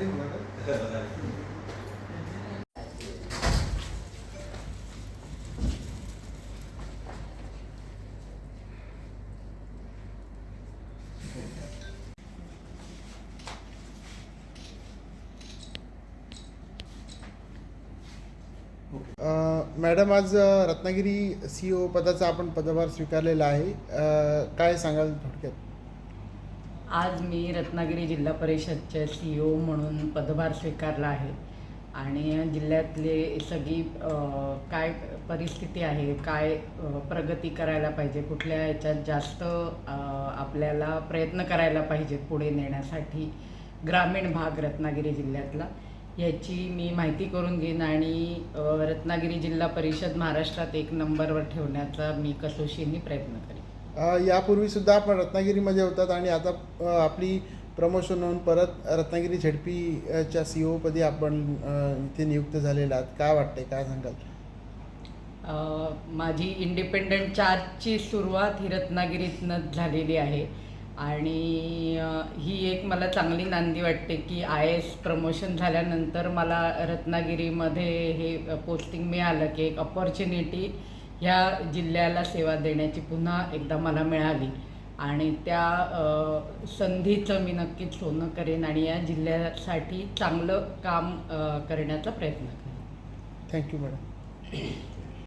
Madam आज Ratnagiri C ओ पदाचा आपण पदभार स्वीकारलेला आहे. काय सांगाल थोडक्यात? आज मी रत्नागिरी जिल्हा परिषदचे सी ओ म्हणून पदभार स्वीकारला आहे. आणि जिल्ह्यातले सगळी काय परिस्थिती आहे काय प्रगती करायला पाहिजे कुठल्या याच्यात जास्त आपल्याला प्रयत्न करायला पाहिजेत पुढे नेण्यासाठी ग्रामीण भाग रत्नागिरी जिल्ह्यातला याची मी माहिती करून घेईन. आणि रत्नागिरी जिल्हा परिषद महाराष्ट्रात एक नंबरवर ठेवण्याचा मी कसोशीने प्रयत्न करेन. यापूर्वीसुद्धा यापूर्वी सुद्धा आपण रत्नागिरीमध्ये होतात आणि आता आपली प्रमोशन होऊन परत रत्नागिरी झडपीच्या सी ओ पदी आपण इथे नियुक्त झालेला आहात. काय वाटतंय? काय सांगाल? माझी इंडिपेंडंट चार्जची सुरुवात ही रत्नागिरीतनं झालेली आहे. आणि ही एक मला चांगली नांदी वाटते की आय एस प्रमोशन झाल्यानंतर मला रत्नागिरीमध्ये हे पोस्टिंग मिळालं की एक अपॉर्च्युनिटी ह्या जिल्ह्याला सेवा देण्याची पुन्हा एकदा मला मिळाली. आणि त्या संधीचं मी नक्कीच सोनं करेन आणि या जिल्ह्यासाठी चांगलं काम करण्याचा प्रयत्न करेन. Thank you madam